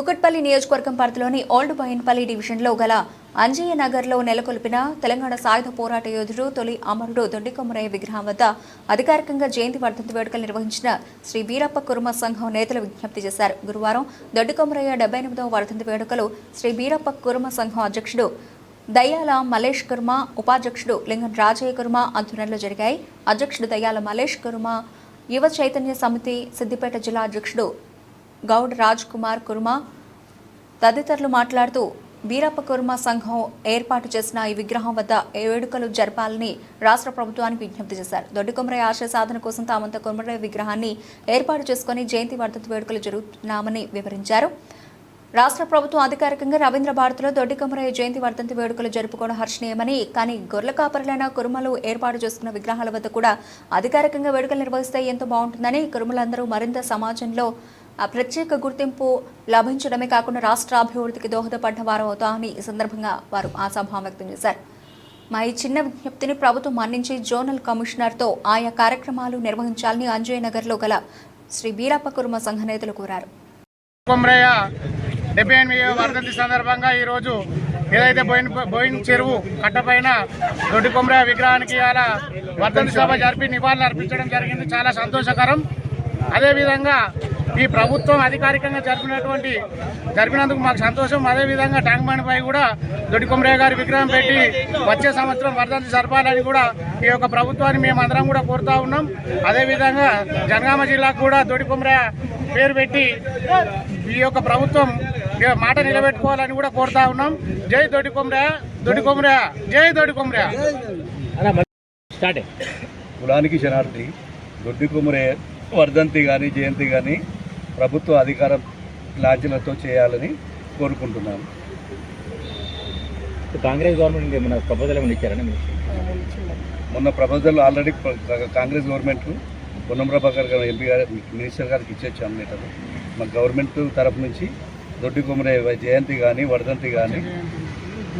కుకట్పల్లి నియోజకవర్గం పరిధిలోని ఓల్డ్ బోయిన్పల్లి డివిజన్లో గల అంజయ్య నగర్లో నెలకొల్పిన తెలంగాణ సాయుధ పోరాట యోధుడు తొలి అమరుడు దొండికొమ్మరయ్య విగ్రహం వద్ద అధికారికంగా జయంతి వర్ధంతి వేడుకలు నిర్వహించిన శ్రీ వీరప్ప కుర్మ సంఘం నేతలు విజ్ఞప్తి చేశారు. గురువారం దొడ్డికొమ్మరయ్య డెబ్బై ఎనిమిదవ వర్ధంతి వేడుకలు శ్రీ వీరప్ప కుర్మ సంఘం అధ్యక్షుడు దయ్యాల మలేష్ కుర్మ ఉపాధ్యక్షుడు లింగన్ రాజయ్య కుర్మ ఆధ్వర్యంలో జరిగాయి. అధ్యక్షుడు దయ్యాల మలేష్ కుర్మ యువ చైతన్య సమితి సిద్దిపేట జిల్లా అధ్యక్షుడు గౌడ్ రాజ్ కుమార్ కుర్మ తదితరులు మాట్లాడుతూ వీరప్ప కుర్మ సంఘం ఏర్పాటు చేసిన ఈ విగ్రహం వద్ద వేడుకలు జరపాలని రాష్ట్ర ప్రభుత్వానికి విజ్ఞప్తి చేశారు. దొడ్డికొమరయ్య ఆశయ సాధన కోసం తామంత కొమరయ్య విగ్రహాన్ని ఏర్పాటు చేసుకుని జయంతి వర్ధంతి వేడుకలు జరుగుతున్నామని వివరించారు. రాష్ట్ర ప్రభుత్వం అధికారికంగా రవీంద్ర భారతిలో దొడ్డికొమరయ్య జయంతి వర్ధంతి వేడుకలు జరుపుకోవడం హర్షణీయమని కానీ గొర్రెల కాపరులైన కురుమలు ఏర్పాటు చేసుకున్న విగ్రహాల వద్ద కూడా అధికారికంగా వేడుకలు నిర్వహిస్తే ఎంతో బాగుంటుందని కురుమలందరూ మరింత సమాజంలో ప్రత్యేక గుర్తింపు లభించడమే కాకుండా రాష్ట్ర అభివృద్ధికి దోహదపడిన వారు అవుతామని ఈ సందర్భంగా వారు ఆశాభావం వ్యక్తం చేశారు. మా ఈ చిన్న విజ్ఞప్తిని ప్రభుత్వం మన్నించి జోనల్ కమిషనర్తో ఆయా కార్యక్రమాలు నిర్వహించాలని అంజయ్ నగర్లో గల శ్రీ వీరప్ప కుర్మ సంఘ నేతలు కోరారు. కొమరయ్య డెబ్బై ఎనిమిది వర్ధంతి సందర్భంగా ఈరోజు ఏదైతే బోయిన్ బోయిన్ చెరువు కట్టపైన దొడ్డి కొమరయ్య విగ్రహానికి అలా వర్ధంతి సభ జరిపి నివాళులు అర్పించడం జరిగింది. చాలా సంతోషకరం. అదేవిధంగా ఈ ప్రభుత్వం అధికారికంగా జరిపినటువంటి జరిపినందుకు మాకు సంతోషం. అదేవిధంగా ట్యాంక్ బండ్ పై కూడా దొడ్డి కొమరయ్య గారి విగ్రహం పెట్టి వచ్చే సంవత్సరం వర్ధంతి జరపాలని కూడా ఈ యొక్క ప్రభుత్వాన్ని మేము అందరం కూడా కోరుతా ఉన్నాం. అదేవిధంగా జనగామ జిల్లాకు కూడా దొడ్డి కొమరయ్య పేరు పెట్టి ఈ యొక్క ప్రభుత్వం మాట నిలబెట్టుకోవాలని కూడా కోరుతా ఉన్నాం. జై దొడ్డి కొమరయ్య దొడ్డి జై దొడ్డి కొమరయ్య. కులానికి శనార్థి దొడ్డి కుమరే వర్ధంతి కానీ జయంతి కానీ ప్రభుత్వ అధికార లాంఛనతో చేయాలని కోరుకుంటున్నాను కాంగ్రెస్ గవర్నమెంట్ ఏమైనా ప్రపోజల్ ఏమైనా ఇచ్చారని మొన్న proposal already Congress government Ponnam Prabhakar garu MP garu minister గారికి ఇచ్చేచ్చాము లెటర్ మా గవర్నమెంట్ తరఫు నుంచి దొడ్డి కుమరే జయంతి కానీ వర్ధంతి కానీ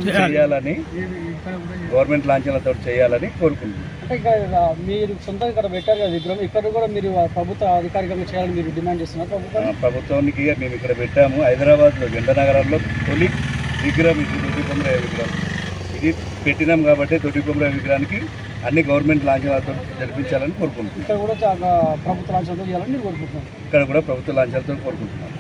చేయాలని గవర్నమెంట్ లాంఛనతో చేయాలని కోరుకుంటున్నాను అంటే మీరు సొంతంగా ఇక్కడ పెట్టారు కదా విగ్రహం ఇక్కడ కూడా మీరు ప్రభుత్వ అధికారికంగా చేయాలని మీరు డిమాండ్ చేస్తున్నారు ప్రభుత్వం? ఆ ప్రభుత్వానికి మేము ఇక్కడ పెట్టాము. హైదరాబాద్లో నగరంలో తొలి విగ్రహం ఇది కొమరయ్య విగ్రహం. ఇది పెట్టినాం కాబట్టి కొమరయ్య విగ్రహానికి అన్ని గవర్నమెంట్ లాంఛనాలతో జరిపించాలని కోరుకుంటున్నాం. ఇక్కడ కూడా ప్రభుత్వ లాంఛనంతో చేయాలని మీరు కోరుకుంటున్నారు. ఇక్కడ కూడా ప్రభుత్వ లాంఛనాలతో కోరుకుంటున్నాం.